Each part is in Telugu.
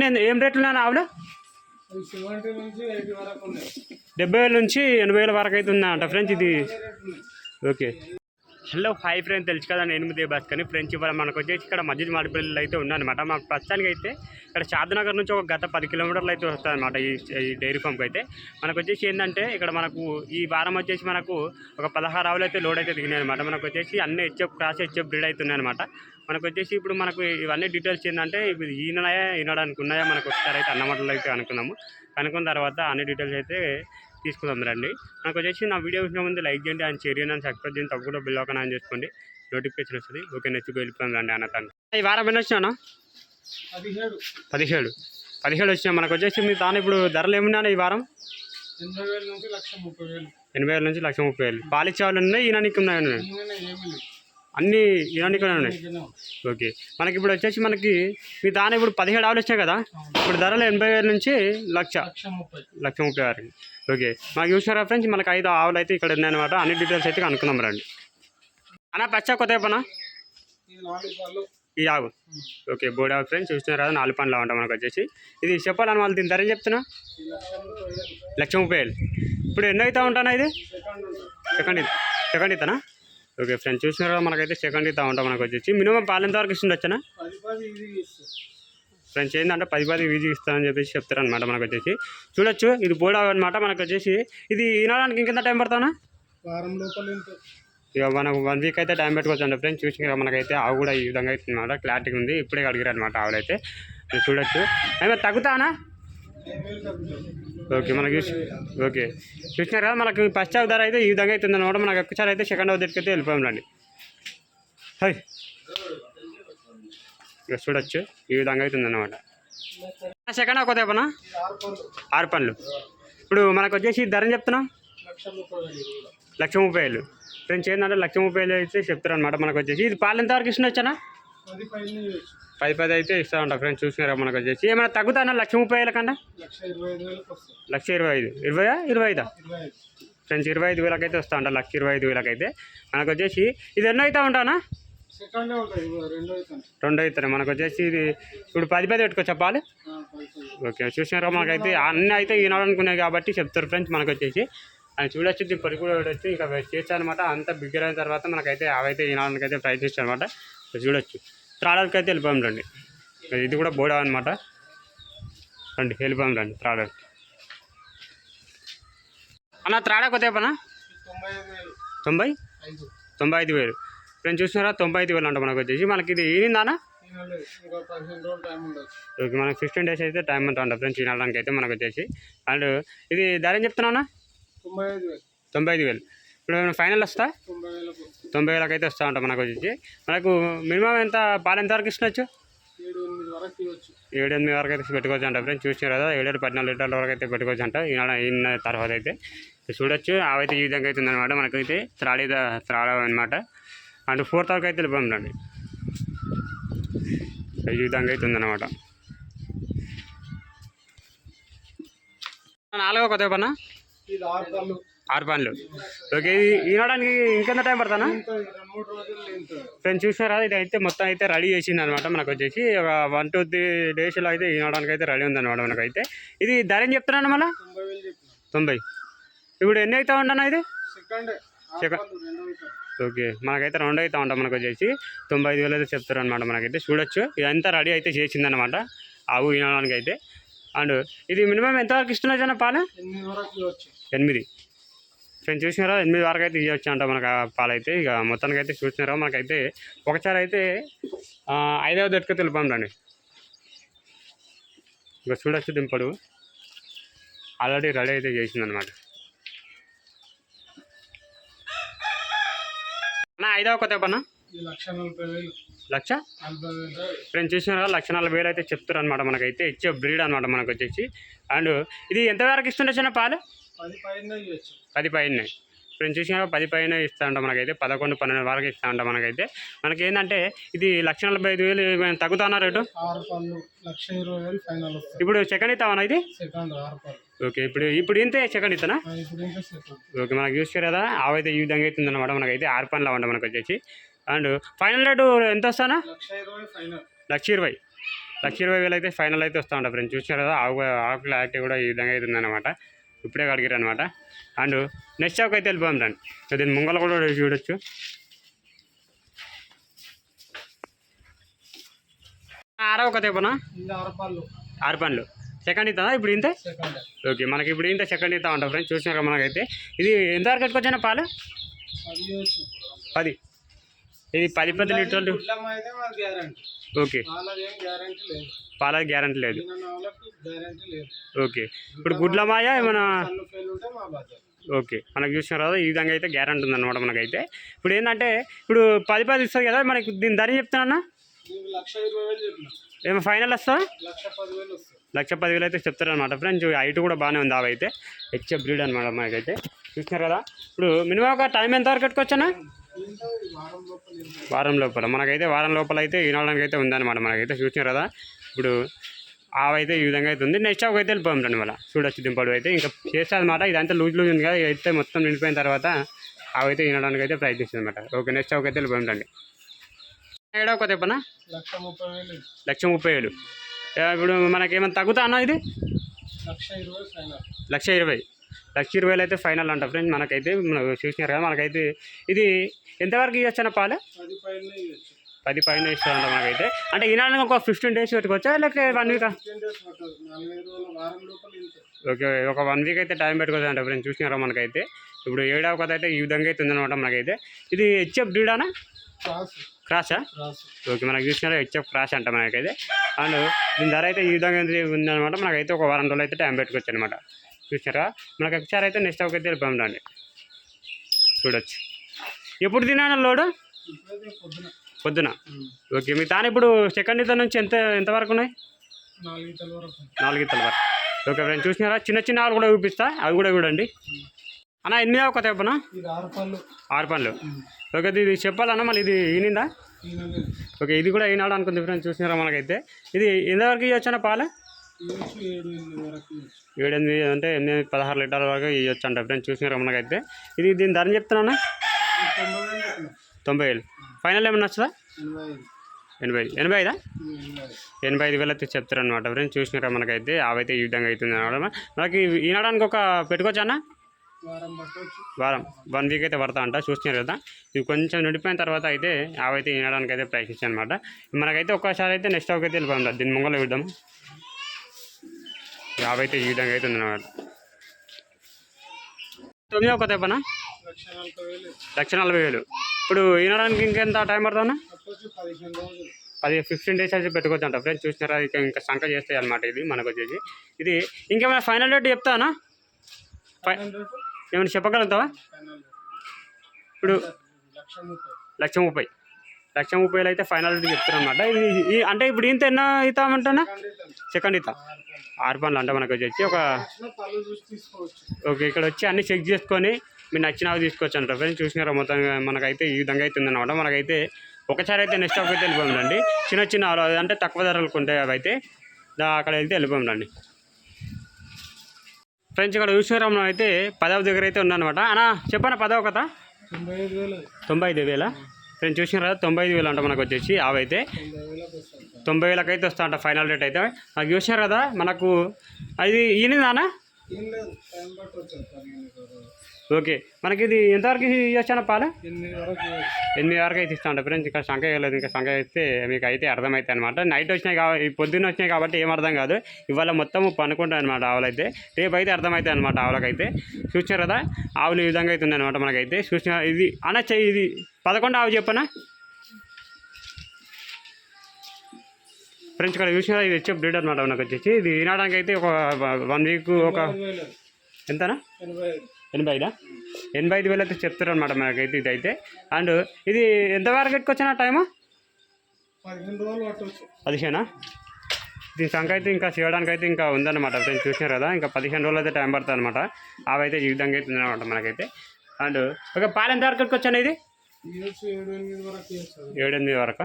నేను ఏం రేట్లు ఉన్నాను ఆవులు నుంచి డెబ్బై వేల నుంచి ఎనభై వేల వరకు అయితే ఉందా అంట ఫ్రెండ్స్ ఇది. ఓకే. హలో హాయ్ ఫ్రెండ్ తెలుసు కదా నేను ఎనిమిది బస్ కానీ ఫ్రెండ్స్ ఇవాళ మనకు వచ్చేసి ఇక్కడ మధ్య మాడిపల్లిలో అయితే ఉన్నానమాట. మాకు ప్రస్తుతానికి అయితే ఇక్కడ శారదనగర్ నుంచి ఒక గత పది కిలోమీటర్లు అయితే వస్తుందన్నమాట ఈ ఈ డైరీ ఫామ్కి అయితే. మనకు వచ్చేసి ఏంటంటే ఇక్కడ మనకు ఈ వారం వచ్చేసి మనకు ఒక పదహారు ఆవులు అయితే లోడ్ అయితే దిగినాయి అనమాట మనకు వచ్చేసి అన్ని హెచ్ఎఫ్ క్రాస్ హెచ్ఎఫ్ బ్రీడ్ అవుతున్నాయి అనమాట మనకు వచ్చేసి ఇప్పుడు మనకు ఇవన్నీ డీటెయిల్స్ ఏంటంటే ఇప్పుడు ఈనాయా ఈనడానికి ఉన్నాయా? మనకు ఒకసారి అయితే అన్నమాటలు అయితే అనుకున్నాము కనుక్కున్న తర్వాత అన్ని డీటెయిల్స్ అయితే తీసుకుందాం రండి. నాకు వచ్చేసి నా వీడియో చూసిన ముందు లైక్ చేయండి అండ్ షేర్ చేయండి అండ్ సబ్స్క్రైబ్ చేయండి. తప్పకుండా బిల్ ఒక ఆన్ చేసుకోండి. నోటిఫికేషన్ వస్తుంది. ఓకే నెక్స్ట్ వెళ్ళిపోయాం రండి అన్న తను. ఈ వారం ఎన్ని వచ్చినా పదిహేడు. పదిహేడు. పదిహేడు వచ్చినా మనకు వచ్చేసి మీ తాను ఇప్పుడు ధరలు ఏమున్నాయి ఈ వారం? ఎనభై వేల నుంచి లక్ష ముప్పై వేలు. ఎనభై వేల నుంచి లక్ష ముప్పై వేలు. పాలిచ్చే వాళ్ళు ఉన్నాయి ఈనానికి ఉన్నాయి అన్నీ ఈనానికి ఉన్నాయి. ఓకే. మనకి ఇప్పుడు వచ్చేసి మనకి మీ దాని ఇప్పుడు పదిహేడు ఆవులు వచ్చాయి కదా? ఇప్పుడు ధరలు ఎనభై వేల నుంచి లక్ష. లక్ష ముప్పై ఆరు. ఓకే. మాకు చూసారా ఫ్రెండ్స్? మనకి ఐదు ఆవులు అయితే ఇక్కడ ఉన్నాయన్నమాట. అన్ని డీటెయిల్స్ అయితే కనుక్కున్నాం రండి. అన్న పచ్చ కొత్త పనా ఈ ఆవు. ఓకే. బోర్డ్ ఆవు ఫ్రెండ్స్ చూస్తున్నారు కదా నాలుగు పనులు ఉంటాం మనకు వచ్చేసి. ఇది చెప్పాలని వాళ్ళు దీని ధర చెప్తున్నా? లక్ష ముప్పై వేలు. ఇప్పుడు ఎన్నో అవుతా ఉంటానా ఇది? సెకండ్ సెకండ్ ఇది. సెకండ్ ఇతనా ఓకే ఫ్రెండ్స్ చూసినారు కదా మనకైతే సెకండ్ ఇస్తా ఉంటాం మనకు వచ్చేసి. మినిమం పాలెంత వరకు ఇస్తుండొచ్చనా ఫ్రెండ్స్ ఏంటంటే పది పది వీజీ ఇస్తానని చెప్పేసి చెప్తారు అనమాట మనకు వచ్చేసి. చూడొచ్చు ఇది ఆవు అనమాట మనకు వచ్చేసి. ఇది ఈనాడానికి ఇంకెంత టైం పడతానా వారం లోపల ఎంత ఇక మనకు వన్ వీక్ అయితే టైం పెట్టుకోవచ్చు అండి ఫ్రెండ్స్ చూసి మనకైతే ఆవు కూడా ఈ విధంగా అయితే అనమాట క్లారిటీ ఉంది ఇప్పుడే అడిగారు అనమాట ఆవులైతే. చూడొచ్చు. ఏమైనా తగ్గుతానా? ఓకే మనకి చూసి ఓకే. చూసినారు కదా మనకు ఫస్ట్ హాఫ్ ధర అయితే ఈ విధంగా అవుతుంది అనమాట మనకు ఒక్కసారి అయితే సెకండ్ హాఫ్ దగ్గరికి అయితే వెళ్ళిపోయాం రండి. హై. ఇక చూడొచ్చు ఈ విధంగా అవుతుంది అనమాట సెకండ్ హాఫ్ కొద్దిగా పనా ఆరు పనులు. ఇప్పుడు మనకు వచ్చేసి ధర చెప్తున్నాం లక్ష ముప్పై వేలు. ఫ్రెండ్స్ ఏంటంటే లక్ష ముప్పై వేలు అయితే చెప్తారు అనమాట మనకు వచ్చేసి. ఇది పాలు వరకు ఇష్టం వచ్చానా పది పది అయితే ఇస్తా ఉంటా ఫ్రెండ్స్ చూసినారా మనకు వచ్చేసి. ఏమైనా తగ్గుతానా లక్ష ముప్పై వేల కన్నా? లక్ష ఇరవై ఐదు. ఇరవై ఇరవైయా? ఇరవై ఐదా ఫ్రెండ్స్ ఇరవై ఐదు వేలకైతే వస్తా ఉంటా లక్ష ఇరవై ఐదు వేలకైతే. మనకు వచ్చేసి ఇది ఎన్నో అవుతా ఉంటానా? రెండో రెండు అవుతాయి మనకు వచ్చేసి ఇది ఇప్పుడు పది పది పెట్టుకో చెప్పాలి ఓకే చూసినారా మనకైతే అన్నీ అయితే వినాలనుకున్నాయి కాబట్టి చెప్తారు ఫ్రెండ్స్ మనకు వచ్చేసి. అని చూడొచ్చు దీని కూడా చూడొచ్చు. ఇంకా చేస్తా అనమాట అంత బిగ్గర్ అయిన తర్వాత మనకైతే అవైతే ఈనాడానికి అయితే అనమాట చూడొచ్చు. త్రాడర్కి అయితే వెళ్ళిపోయాం రండి. ఇది కూడా బోడా అనమాట రండి వెళ్ళిపోయాం రండి త్రాడర్ అన్న త్రాడా కొత్త పనా తొంభై? తొంభై ఐదు వేలు. ఫ్రెండ్స్ చూసినారా? తొంభై ఐదు వేలు అంట మనకు వచ్చేసి. మనకి ఇది ఈనిందానా ఓకే మనకి ఫిఫ్టీన్ డేస్ అయితే టైం అంతా ఉంటుంది ఫ్రెండ్స్ తినడానికి అయితే మనకు వచ్చేసి. అండ్ ఇది ధర ఏం చెప్తున్నానా తొంభై ఐదు వేలు. ఇప్పుడు ఫైనల్ వస్తా? తొంభై వేలకు అయితే వస్తూ ఉంటాం మనకు వచ్చి మనకు మినిమం ఎంత పాలు ఎంత వరకు ఇష్టవచ్చు ఏడు ఎనిమిది వరకు అయితే పెట్టుకోవచ్చు అంట ఫ్రెండ్స్. చూసినారు కదా ఏడు పద్నాలుగు లీటర్ల వరకు అయితే పెట్టుకోవచ్చు అంట. ఈనాడు ఈయన తర్వాత అయితే. చూడొచ్చు అవైతే ఈ విధంగా అయితే ఉందన్నమాట. మనకైతే త్రాడి త్రాడ అనమాట అండ్ ఫోర్త్ వరకు అయితే వెళ్ళిపోండి రండి. ఈ విధంగా అవుతుంది ఉందన్నమాట. నాలుగో కొత్త పన్నా ఆరు పనులు. ఓకే ఇది ఈనడానికి ఇంకెంత టైం పడతానా ఫ్రెండ్స్ చూసినారా ఇది అయితే మొత్తం అయితే రెడీ చేసింది అనమాట మనకు వచ్చేసి. ఒక వన్ టూ త్రీ డేస్లో అయితే ఈనడానికి అయితే రెడీ ఉందన్నమాట మనకైతే. ఇది ధర ఏం చెప్తున్నాను మళ్ళీ? తొంభై. ఇప్పుడు ఎన్ని అవుతా ఉంటానా ఇది? సెకండ్. ఓకే మనకైతే రెండు అవుతా ఉంటాం మనకు వచ్చేసి. తొంభై ఐదు వేలు అయితే చెప్తారు అనమాట మనకైతే. చూడొచ్చు. ఇదంతా రెడీ అయితే చేసిందనమాట ఆవు ఈనడానికి అయితే. అండ్ ఇది మినిమం ఎంతవరకు ఇస్తున్నా పాలు? వరకు ఇవ్వచ్చు ఎనిమిది. ఫ్రెండ్స్ చూసినారా? ఎనిమిది వరకు అయితే ఇవ్వచ్చు అంట మనకు పాలైతే. ఇక మొత్తానికి అయితే చూసినారా? మనకైతే ఒకసారి అయితే ఐదవ దట్టుకు తెలిపాం రండి. ఇక చూడొచ్చు దింపడు. ఆల్రెడీ రెడీ అయితే చేసిందనమాట అన్న ఐదవ కొత్త పన్న? లక్ష ఫ్రెండ్స్ చూసినారా? లక్ష నలభై వేలు అయితే చెప్తారు అనమాట మనకైతే. ఇచ్చే బ్రీడ్ అనమాట మనకు వచ్చేసి. అండ్ ఇది ఎంతవరకు ఇస్తుండొచ్చు పాలు? పది పైన ఫ్రెండ్స్ చూసినా పది పైన ఇస్తా ఉంటాం మనకైతే. పదకొండు పన్నెండు వరకు ఇస్తా ఉంటాం మనకైతే. మనకి ఏంటంటే ఇది లక్ష నలభై ఐదు వేలు తగ్గుతున్నా రేటు? ఇప్పుడు సెకండ్ ఇస్తావా ఇది? ఓకే ఇప్పుడు ఇప్పుడు ఇంతే సెకండ్ ఇస్తానా? ఇప్పుడు ఓకే మనకు చూసారు కదా. ఆవైతే ఈ విధంగా అవుతుంది అనమాట మనకైతే. ఆరు పనులు అవ్వండి మనకు వచ్చేసి. అండ్ ఫైనల్ రేటు ఎంత వస్తానా? లక్ష ఇరవై లక్ష ఇరవై. వేలు అయితే ఫైనల్ అయితే వస్తూ ఉంటాయి ఫ్రెండ్స్. చూసారు కదా? ఆవు ఆవు క్లారిటీ కూడా ఈ విధంగా అయితే ఉందన్నమాట ఇప్పుడే కడిగారు అనమాట అండ్ నెక్స్ట్ షాప్ అయితే వెళ్ళిపోయాం రండి. సో దీని ముంగల కూడా చూడొచ్చు. ఆరవ ఒక తెప్పనా? ఆరు ఆరు పనులు సెకండ్ ఇస్తుందా ఇప్పుడు ఇంతే? సెకండ్ ఓకే మనకి ఇప్పుడు ఇంత సెకండ్ ఇస్తా ఉంటాం ఫ్రెండ్స్. చూసినాక మనకైతే. ఇది ఎంతవరకు కట్టుకొచ్చిన పాలు? పది. ఇది పది పది లీటర్లు. ఓకే. పాల గ్యారంటీ లేదు. ఓకే. ఇప్పుడు గుడ్ల మాయ ఏమైనా ఓకే. మనకు చూసినారు కదా ఈ విధంగా అయితే గ్యారంటీ ఉందన్నమాట మనకైతే. ఇప్పుడు ఏంటంటే ఇప్పుడు పది పది ఇస్తుంది కదా మనకి దీని ధర చెప్పిన. ఏమో ఫైనల్ వస్తుందా లక్ష పదివేలు అయితే చెప్తారనమాట ఫ్రెండ్స్. హైట్ కూడా బాగానే ఉంది అవైతే హెచ్ఎఫ్ బ్రీడ్ అనమాట మనకైతే. చూసినారు కదా? ఇప్పుడు మినిమం ఒక టైం ఎంత వరకు కట్టుకోవచ్చనా దీంతో ఈ వారం లోపల. మనకైతే వారం లోపల అయితే ఈనాడానికి అయితే ఉందన్నమాట మనకైతే. చూసినారు కదా? ఇప్పుడు ఆవైతే ఈ విధంగా అయితే ఉంది. నెక్స్ట్ ఆవు అయితే వెళ్ళిపోయాం రండి మళ్ళీ. చూడొచ్చు దింపడు అయితే. ఇంకా చేస్తే అనమాట ఇదంతా లూజ్ లూజ్ ఉంది కదా. అయితే మొత్తం నిండిపోయిన తర్వాత ఆవైతే ఈనడానికి అయితే ప్రయత్నిస్తుంది అనమాట ఓకే నెక్స్ట్ ఆవుకి అయితే వెళ్ళిపోయాం రండి. ఏడవ కొత్త చెప్పనా? లక్ష ముప్పై వేలు. లక్ష ముప్పై వేలు. ఇప్పుడు మనకేమైనా తగ్గుతా అన్న ఇది లక్ష ఇరవై. లక్ష ఇరవై వేలు అయితే ఫైనల్ అంట ఫ్రెండ్స్ మనకైతే మనం చూసినారు కదా మనకైతే ఇది ఎంతవరకు ఇవ్వచ్చు అన్న పాలు? పది పైన ఇస్తారంట మనకైతే. అంటే ఈనాడు ఒక ఫిఫ్టీన్ డేస్ పెట్టుకోవచ్చా లేకపోతే వన్ వీక్ ఓకే ఒక వన్ వీక్ అయితే టైం పెట్టుకోవచ్చు అంట ఫ్రెండ్స్ చూసినారా మనకైతే? ఇప్పుడు ఏడవ కథ అయితే ఈ విధంగా అయితే ఉందన్నమాట మనకైతే. ఇది హెచ్ఎఫ్ బ్రీడానా క్రాస్. ఓకే మనకి చూసినారా హెచ్ఎఫ్ క్రాస్ అంట మనకైతే. అండ్ దీని ధర అయితే ఈ విధంగా ఉందన్నమాట. మనకైతే ఒక వారం రోజులు అయితే టైం పెట్టుకోవచ్చు అనమాట చూసినారా మనకి ఒకసారి అయితే నెక్స్ట్ ఒక అయితే వెళ్ళిపోయాం రండి. చూడొచ్చు. ఎప్పుడు తినాను లోడు? పొద్దున. ఓకే మీ తాను ఇప్పుడు సెకండ్ ఇతర నుంచి ఎంత ఎంతవరకు ఉన్నాయి? నాలుగు ఇతల వరకు. ఓకే ఫ్రెండ్స్ చూసినారా? చిన్న చిన్న ఆవులు కూడా చూపిస్తా. అవి కూడా చూడండి. అన్న ఎనిమిది ఒక చెప్పనా? ఇది ఆరు పనులు ఓకే ఇది చెప్పాలన్నా మళ్ళీ ఇది ఈనిందా. ఓకే ఇది కూడా ఈనాడు అనుకుంది ఫ్రెండ్స్ చూసినారా మనకైతే? ఇది ఎంతవరకు ఇవ్వచ్చు అన్న పాలు? ఏడు ఎనిమిది అంటే ఎనిమిది పదహారు లీటర్ల వరకు ఇవ్వచ్చు అంట ఫ్రెండ్స్. చూసినారా మనకైతే ఇది దీని ధర చెప్తున్నానా ఇది తొంభై వేలు. ఫైనల్ ఏమన్నా వస్తుందా? ఎనభై ఐదు. ఎనభై ఐదా. ఎనభై ఐదు? వేలు అయితే చెప్తారు అనమాట ఫ్రెండ్స్. చూసినారా మనకైతే అవైతే ఈ విధంగా అవుతుంది అనమాట మనకి ఈనాడానికి ఒక పెట్టుకోవచ్చా అన్న? వారం వన్ వీక్ అయితే పడతా అంట. చూస్తున్నారు కదా. ఇవి కొంచెం నిండిపోయిన తర్వాత అయితే ఆవైతే వినడానికి అయితే ప్రయత్నించాను అనమాట మనకైతే ఒక్కసారి అయితే నెక్స్ట్ ఒక అయితే వెళ్ళిపోయింది దీని ముంగల విద్దాం ఆవైతే ఈ విధంగా అయితే ఉందన్నమాట తొమ్మిది ఒక తెప్పనా లక్ష నలభై వేలు. ఇప్పుడు వినడానికి ఇంకెంత టైం పడుతుందా అది ఫిఫ్టీన్ డేస్ అయితే పెట్టుకోవచ్చు అంట ఫ్రెండ్స్ చూసినారా? ఇక ఇంకా సంఖ చేస్తాయి అనమాట ఇది మనకు వచ్చేసి. ఇది ఇంకేమైనా ఫైనల్ రేట్ చెప్తానా ఏమైనా చెప్పగలుగుతావా? ఇప్పుడు లక్ష ముప్పై. లక్ష ముప్పై వేలు అయితే ఫైనల్ రేట్ చెప్తారు ఇది ఈ- అంటే ఇప్పుడు ఇంత ఎన్నో ఇస్తామంటానా సెకండ్ ఇతా ఆరు పనులు అంటే మనకు వచ్చి ఒక ఓకే ఇక్కడ వచ్చి అన్ని చెక్ చేసుకొని మీరు నచ్చినవి తీసుకోవచ్చు అంటారు. ఫ్రెండ్స్ చూసినారా? మొత్తం మనకైతే ఈ విధంగా అయితే ఉందన్నమాట. మనకైతే ఒకసారి అయితే నెక్స్ట్ అయితే వెళ్ళిపోయిందండి చిన్న చిన్న అంటే తక్కువ ధరలకు ఉంటాయి అవి అయితే దా- అక్కడ వెళ్తే వెళ్ళిపోయిందండి ఫ్రెండ్స్ ఇక్కడ చూసినారా? అయితే పదవ దగ్గర అయితే ఉందన్నమాట. అన్న చెప్పనా? పదవ కథ? తొంభై ఐదు వేల? ఫ్రెండ్ చూసినారా తొంభై ఐదు వేలు అంట మనకు వచ్చేసి అవైతే తొంభై వేలకు తొంభై వేలకు అయితే వస్తా అంట ఫైనల్ రేట్ అయితే. నాకు చూసినారు కదా మనకు అది ఈయనదానా ఓకే. మనకి ఇది ఎంతవరకు ఇవ్వచ్చాన పాలు? ఎనిమిది వరకు అయితే ఇస్తా ఉంటా ఫ్రెండ్స్. ఇంకా సంఖ్య వేయలేదు ఇంకా సంఖ్య ఇస్తే మీకు అయితే అర్థమవుతాయి అనమాట నైట్ వచ్చినాయి కాబట్టి పొద్దున్న వచ్చినాయి కాబట్టి ఏం అర్థం కాదు. ఇవాళ మొత్తం పనుకుంటాయి అనమాట ఆవులైతే. రేపు అయితే అర్థమవుతాయి అనమాట ఆవులకైతే. చూసినారు కదా? ఆవులు ఈ విధంగా అయితే ఉందన్నమాట మనకైతే. చూసిన ఇది అనొచ్చా ఇది. పదకొండు ఆవు చెప్పనా? ఫ్రెండ్స్ ఇక్కడ చూసినారా? ఇది వచ్చే బ్రీడ్ అనమాట మనకు వచ్చేసి. ఇది వినడానికి అయితే ఒక వన్ వీక్ ఒక ఎంతనా? ఎనభై ఐదు ఎనభై ఐదా వేలు అయితే చెప్తారు అనమాట మనకైతే ఇది అయితే అండ్ ఇది ఎంతవరకు ఎట్టుకొచ్చిన టైము? పదిహేను దీని సంఖ్య అయితే ఇంకా చేయడానికి అయితే ఇంకా ఉందన్నమాట. ఫ్రెండ్స్ చూసినారు కదా ఇంకా పదిహేను రోజులు అయితే టైం పడుతుంది అనమాట అవైతే ఈ విధంగా అయితే ఉందన్నమాట మనకైతే. అండ్ ఒక పాలు ఎంత వరకు ఎట్టుకొచ్చాను ఇది? వరకు ఏడెనిమిది వరకు?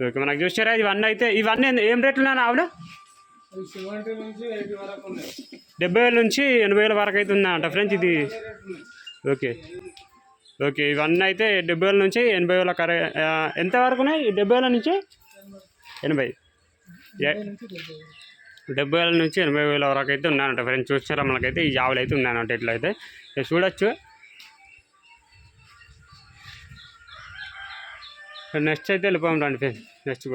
ఓకే మనకు చూసారా ఇవన్నీ అయితే ఇవన్నీ ఏం రేట్లు ఉన్నాయి డెబ్బై వేల నుంచి ఎనభై వేల వరకు అయితే ఉందంట ఫ్రెండ్స్ ఇది. ఓకే. ఓకే ఇవన్నీ అయితే డెబ్బై వేల నుంచి ఎనభై వేల కరే ఎంత వరకు ఉన్నాయి? డెబ్బై వేల నుంచి ఎనభై. డెబ్బై వేలు. నుంచి ఎనభై వేల వరకు అయితే ఉన్నాయంట ఫ్రెండ్స్. చూస్తారా మనకైతే ఈ ఆవులు అయితే ఉన్నాయన్నమాట ఇట్లయితే చూడొచ్చు. నెక్స్ట్ అయితే వెళ్ళిపోయాం రండి ఫ్రెండ్స్. నెక్స్ట్